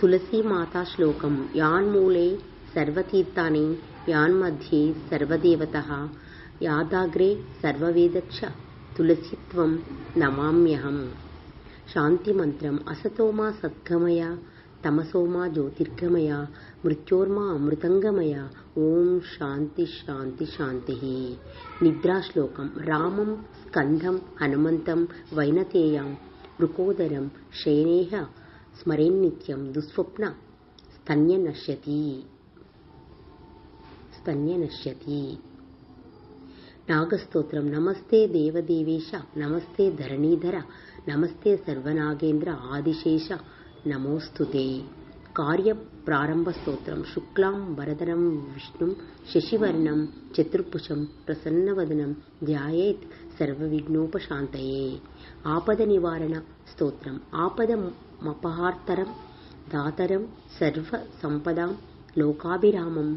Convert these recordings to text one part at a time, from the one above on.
तुलसीमाताश्लोकं यान्मूले सर्वतीर्थानि यान्मध्ये सर्वदेवतः। यादाग्रे सर्ववेदच्च तुलसीत्वं नमाम्यहम्। शान्तिमन्त्रम् असतोमा सद्गमय तमसोमा ज्योतिर्गमय मृत्योर्मा अमृतङ्गमय। ॐ शान्ति शान्ति शान्तिः। निद्राश्लोकं रामं स्कन्दं हनुमन्तं वैनतेयं वृकोदरं शयनेह ಸ್ಮರೇನ್ನಿತ್ಯಂ ದುಸ್ವಪ್ನ ಸ್ತನ್ಯ ನಶ್ಯತಿ. ಸ್ತನ್ಯ ನಶ್ಯತಿ. ನಾಗಸ್ತೋತ್ರಂ ನಮಸ್ತೆ ದೇವದೇವೇಶ, ನಮಸ್ತೆ ಧರಣೀಧರ, ನಮಸ್ತೆ ಸರ್ವನಾಗೇಂದ್ರ ಆದಿಶೇಷ, ನಮೋಸ್ತುತೇ. कार्यप्रारम्भस्तोत्रं शुक्लां वरदनं विष्णुं शशिवर्णं चतुर्भुजं प्रसन्नवदनं ध्यायेत् सर्वविघ्नोपशान्तये। आपदनिवारणस्तोत्रम् आपदमपहार्तरं दातरं सर्वसम्पदां लोकाभिरामं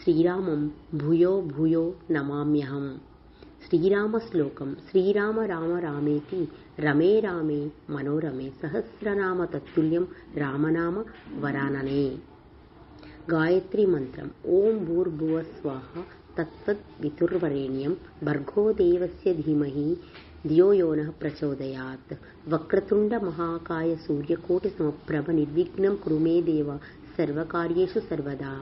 श्रीरामं भूयो भूयो नमाम्यहम् श्रीरामश्लोकं श्रीराम राम रामेति रमे रामे मनोरमे सहस्रनाम तत्तुल्यं रामनाम वरानने। गायत्रीमन्त्रम् ॐ भूर्भुवस्वाहा तत्त्ववितुर्वरेण्यं भर्गो देवस्य धीमहि धियो यो नः प्रचोदयात् वक्रतुण्डमहाकाय सूर्यकोटिसमप्रभ निर्विघ्नं कुरु मे देव सर्वकार्येषु सर्वदा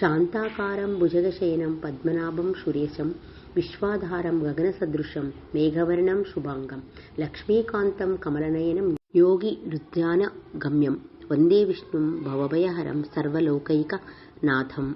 शान्ताकारं भुजगशयनं पद्मनाभं सुरेशं विश्वाधारं गगनसदृशं मेघवर्णं शुभाङ्गं लक्ष्मीकान्तं कमलनयनं योगिरुद्यानगम्यं वन्दे विष्णुं भवभयहरं सर्वलोकैकनाथम्